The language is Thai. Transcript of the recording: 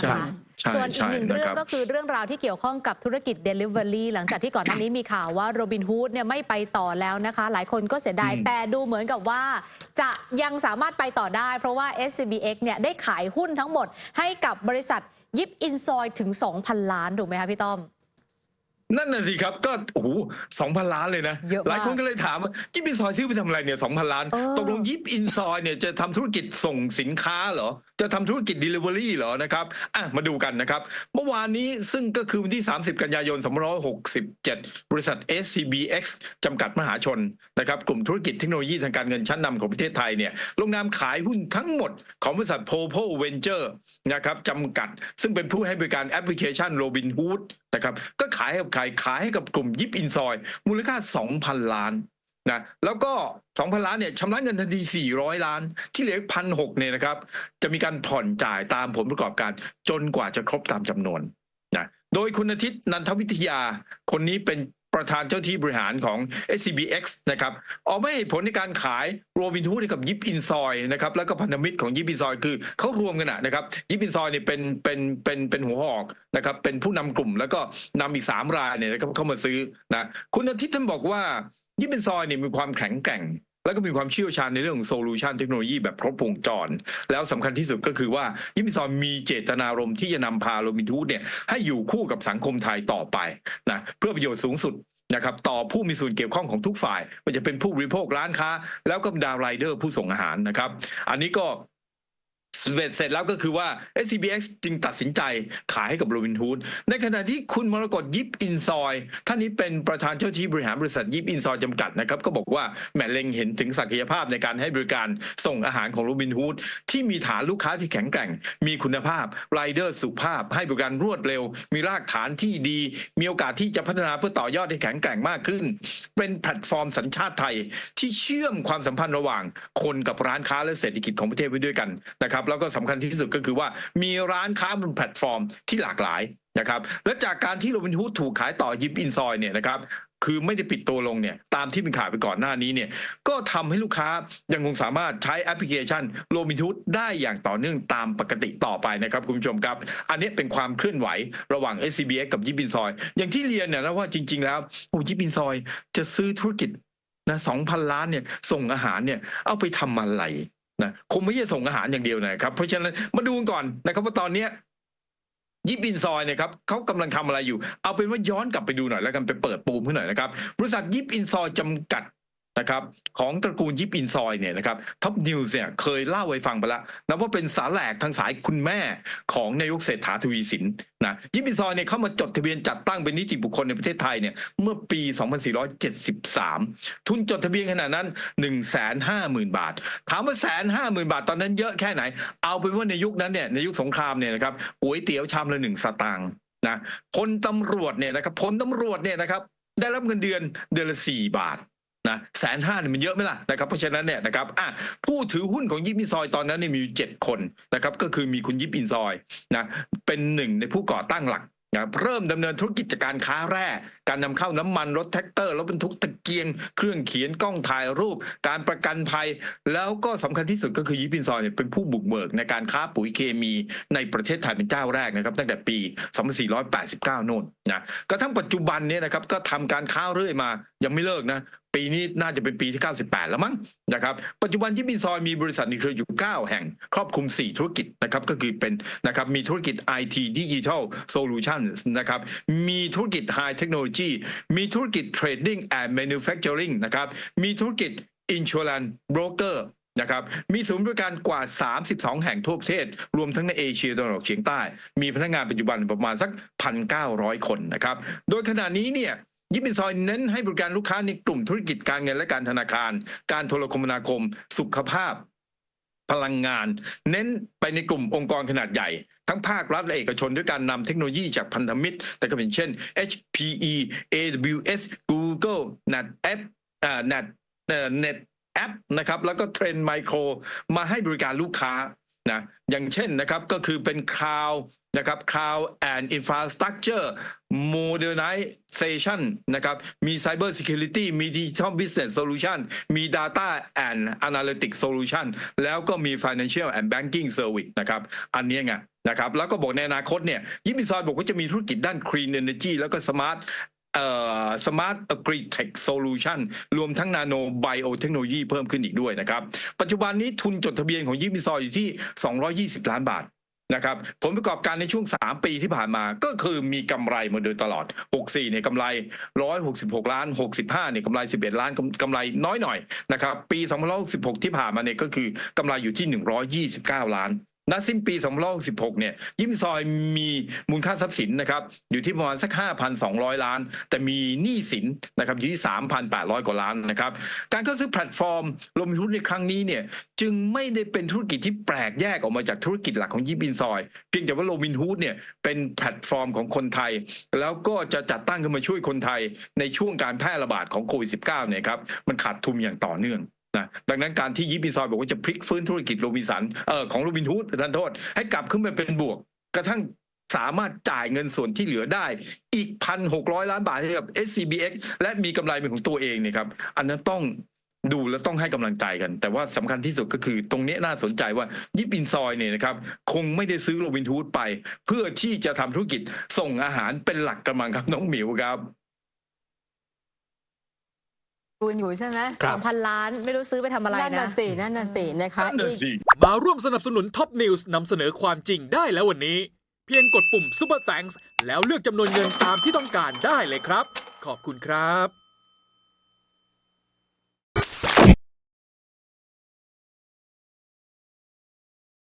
ใช่นะคะใช่ส่วนอีกหนึ่งใช่เรื่องนะครับก็คือเรื่องราวที่เกี่ยวข้องกับธุรกิจ Delivery หลังจากที่ก่อนหน้านี้มีข่าวว่าโรบินฮูดเนี่ยไม่ไปต่อแล้วนะคะ หลายคนก็เสียดายอืมแต่ดูเหมือนกับว่า จะยังสามารถไปต่อได้ เพราะว่า SCBX เนี่ยได้ขายหุ้นทั้งหมดให้กับบริษัทยิปอินซอยถึง 2,000 ล้านถูกไหมคะพี่ต้อมนั่นน่ะสิครับก็โอ้โหสองพันล้านเลยนะเยอะมากหลายคนก็เลยถามว่ายิปอินซอยซื้อไปทำอะไรเนี่ยสองพันล้านเออตกลงยิปอินซอยเนี่ยจะทำธุรกิจส่งสินค้าเหรอ จะทำธุรกิจ Delivery เหรอนะครับอะมาดูกันนะครับ เมื่อวานนี้ซึ่งก็คือวันที่ 30 กันยายน 2567 บริษัท SCBX จำกัดมหาชนนะครับกลุ่มธุรกิจเทคโนโลยีทางการเงินชั้นนำของประเทศไทยเนี่ยลงนามขายหุ้นทั้งหมดของบริษัท Popo Venture นะครับจำกัด ซึ่งเป็นผู้ให้บริการแอปพลิเคชัน Robinhood นะครับก็ขายให้กับใครขายให้กับกลุ่มยิปอินซอย มูลค่า 2,000 ล้าน นะแล้วก็ 2,000 ล้านเนี่ยชำระเงินทันที 400 ล้าน ที่เหลือพันหกเนี่ยนะครับ จะมีการผ่อนจ่ายตามผลประกอบการจนกว่าจะครบตามจำนวนนะโดยคุณอาทิตย์นันทวิทยา คนนี้เป็นประธานเจ้าที่บริหารของ SCBX นะครับออกมาให้เหตุผลในการขายโรบินฮูดกับยิปอินซอยนะครับแล้วก็พันธมิตรของยิปอินซอยคือเขารวมกันนะครับยิปอินซอยเนี่ยเป็นเป็นเป็นเป็นหัวหอกนะครับเป็นผู้นำกลุ่มแล้วก็นำอีกสามรายเนี่ยนะครับเข้ามาซื้อนะคุณอาทิตย์ท่านบอกว่า ยิปเป็นซอยเนี่ยมีความแข็งแกร่ง แล้วก็มีความเชี่ยวชาญในเรื่องของโซลูชันเทคโนโลยีแบบครบวงจร แล้วสำคัญที่สุดก็คือว่ายิปเป็นซอยมีเจตนารมณ์ที่จะนำพาโรบินทูดเนี่ยให้อยู่คู่กับสังคมไทยต่อไปนะเพื่อประโยชน์สูงสุดนะครับต่อผู้มีส่วนเกี่ยวข้องของทุกฝ่ายว่าจะเป็นผู้บริโภคร้านค้า แล้วก็ดารายเดอร์ผู้ส่งอาหารนะครับ อันนี้ก็ เบ็ดเสร็จแล้วก็คือว่า SCBX จึงตัดสินใจขายให้กับโรบินฮูดในขณะที่คุณมรกตยิปอินซอย ท่านนี้เป็นประธานเจ้าที่บริหารบริษัทยิปอินซอยจำกัดนะครับ ก็บอกว่าแมเล็งเห็นถึงศักยภาพในการให้บริการส่งอาหารของโรบินฮูดที่มีฐานลูกค้าที่แข็งแกร่ง มีคุณภาพรายเดอร์สุภาพ ให้บริการรวดเร็ว มีรากฐานที่ดี มีโอกาสที่จะพัฒนาเพื่อต่อยอดให้แข็งแกร่งมากขึ้น เป็นแพลตฟอร์มสัญชาติไทยที่เชื่อมความสัมพันธ์ระหว่าง คนกับร้านค้าและเศรษฐกิจของประเทศไว้ด้วยกันนะครับแล้วก็สำคัญที่สุดก็คือว่ามีร้านค้าบนแพลตฟอร์มที่หลากหลายนะครับและจากการที่โรบินฮูดถูกขายต่อยิปอินซอยเนี่ยนะครับ คือไม่ได้ปิดตัวลงเนี่ยตามที่เป็นข่าวไปก่อนหน้านี้เนี่ยก็ทำให้ลูกค้ายังคงสามารถใช้แอปพลิเคชันโรบินฮูดได้อย่างต่อเนื่องตามปกติต่อไปนะครับคุณผู้ชมครับ อันนี้เป็นความเคลื่อนไหวระหว่าง SCBX กับยิปินซอย อย่างที่เรียนเนี่ยนะว่าจริง ๆ แล้วโอ้ยิปินซอยจะซื้อธุรกิจนะสองพันล้านเนี่ยส่งอาหารเนี่ยเอาไปทำอะไรนะคงไม่ใช่ส่งอาหารอย่างเดียวนะครับ เพราะฉะนั้นมาดูกันก่อนนะครับว่าตอนเนี้ ยิปอินซอยเนี่ยครับเขากำลังทำอะไรอยู่ เอาเป็นว่าย้อนกลับไปดูหน่อยแล้วกันไปเปิดปูมให้หน่อยนะครับบริษัทยิปอินซอยจำกัด นะครับของตระกูลยิปอินซอยเนี่ยนะครับท็อปนิวส์เนี่ยเคยเล่าไว้ฟังไปแล้วนะว่าเป็นสาแหลกทางสายคุณแม่ของนายกเศรษฐาทวีสินนะยิปอินซอยเนี่ยเข้ามาจดทะเบียนจัดตั้งเป็นนิติบุคคลในประเทศไทยเนี่ยเมื่อปี 2473 ทุนจดทะเบียนขนาดนั้น 1 5 0 0 0 0 บาท ถามว่าแสนห้าหมื่นบาทตอนนั้นเยอะแค่ไหน เอาเป็นว่าในยุคนั้นเนี่ยในยุคสงครามเนี่ยนะครับก๋วยเตี๋ยวชามละหนึ่งสตางค์นะพลตำรวจเนี่ยนะครับพลตำรวจเนี่ยนะครับได้รับเงินเดือนเดือนละสี่บาท นะแสนห้าเนี่ยมันเยอะไหมล่ะนะครับเพราะฉะนั้นเนี่ยนะครับอะผู้ถือหุ้นของยิปอินซอยตอนนั้นเนี่ยมีอยู่เจ็ดคนนะครับก็คือมีคุณยิปอินซอยนะเป็นหนึ่งในผู้ก่อตั้งหลักนะเริ่มดำเนินธุรกิจการค้าแร่ การนำเข้าน้ำมันรถแท็กเตอร์รถบรรทุกตะเกียง เครื่องเขียนกล้องถ่ายรูป การประกันภัย แล้วก็สำคัญที่สุดก็คือยิปินซอยเนี่ยเป็นผู้บุกเบิกในการค้าปุ๋ยเคมีในประเทศไทยเป็นเจ้าแรกนะครับตั้งแต่ปี 2489 โน่นนะกระทั่งปัจจุบันเนี่ยนะครับก็ทำการค้าเรื่อยมายังไม่เลิกนะปีนี้น่าจะเป็นปีที่ 98 แล้วมั้งนะครับ ปัจจุบันที่บินซอยมีบริษัทในเครืออยู่ 9 แห่ง ครอบคลุม 4 ธุรกิจนะครับก็คือเป็นนะครับมีธุรกิจ IT Digital Solutions นะครับมีธุรกิจ High Technology มีธุรกิจ Trading and Manufacturing นะครับมีธุรกิจ Insurance Broker นะครับมีศูนย์บริการกว่า 32 แห่งทั่วประเทศ รวมทั้งในเอเชียตะวันออกเฉียงใต้ มีพนักงานปัจจุบันประมาณสัก 1,900 คนนะครับ โดยขณะนี้เนี่ย ยิปปินซอยเน้นให้บริการลูกค้าในกลุ่มธุรกิจการเงินและการธนาคาร การโทรคมนาคม สุขภาพ พลังงาน เน้นไปในกลุ่มองค์กรขนาดใหญ่ ทั้งภาครัฐและเอกชนด้วยการนำเทคโนโลยีจากพันธมิตร แต่ก็เป็นเช่น HPE AWS Google NetApp อ่า Net เอ่อ Net App นะครับแล้วก็เทรนด์ไมโครมาให้บริการลูกค้า นะอย่างเช่นนะครับก็คือเป็น cloud นะครับ cloud and infrastructure modernization นะครับมี cyber security มี digital business solution มี data and analytics solution แล้วก็มี financial and banking service นะครับอันนี้ไงนะครับแล้วก็บอกในอนาคตเนี่ยยิมิซอยบอกว่าจะมีธุรกิจด้าน clean energy แล้วก็ smart smart agri tech solution รวมทั้ง nano biotechnology เพิ่มขึ้นอีกด้วยนะครับ ปัจจุบันนี้ทุนจดทะเบียนของยิมิซอยอยู่ที่ 220 ล้านบาทนะครับผลประกอบการในช่วง 3 ปีที่ผ่านมาก็คือมีกำไรมาโดยตลอด 64เนี่ยกำไร 166 ล้าน 65เนี่ยกำไร 11 ล้านกำไรน้อยหน่อยนะครับปี2566ที่ผ่านมาเนี่ยก็คือกำไรอยู่ที่ 129 ล้าน ณสิ้นปี2566เนี่ยยิมซอยมีมูลค่าทรัพย์สินนะครับอยู่ที่ประมาณสัก 5,200 ล้าน แต่มีหนี้สินนะครับอยู่ที่ 3,800 กว่าล้านนะครับการเข้าซื้อแพลตฟอร์มลงทุนในครั้งนี้เนี่ยจึงไม่ได้เป็นธุรกิจที่แปลกแยกออกมาจากธุรกิจหลักของยิบินซอย เพียงแต่ว่าโรบินฮูดเนี่ยเป็นแพลตฟอร์มของคนไทย แล้วก็จะจัดตั้งขึ้นมาช่วยคนไทยในช่วงการแพร่ระบาดของโควิด -19 เนี่ยครับมันขาดทุนอย่างต่อเนื่อง นะดังนั้นการที่ยิบินซอยบอกว่าจะพลิกฟื้นธุรกิจโรบินสันเอ่อของโรบินฮูดท่านโทษ ให้กลับขึ้นมาเป็นบวก กระทั่งสามารถจ่ายเงินส่วนที่เหลือได้ อีกพันหกร้อยล้านบาทให้กับ SCBX และมีกำไรเป็นของตัวเองเนี่ยครับ อันนั้นต้องดูและต้องให้กำลังใจกัน แต่ว่าสำคัญที่สุดก็คือตรงนี้น่าสนใจว่ายิปอินซอยเนี่ยนะครับ คงไม่ได้ซื้อโรบินทูดไป เพื่อที่จะทำธุรกิจส่งอาหารเป็นหลักกระมังครับน้องหมิวครับ คูณอยู่ใช่ไหมครัสบองพันล้านไม่รู้ซื้อไปทำอะไรนั่นนะ น่ะสินั่นน่ะสินะคะนั่นน่ะอีก สิ มาร่วมสนับสนุนท็อปนิวส์นำเสนอความจริงได้แล้ววันนี้ เพียงกดปุ่ม Super Thanks แล้วเลือกจำนวนเงินตามที่ต้องการได้เลยครับ ขอบคุณครับ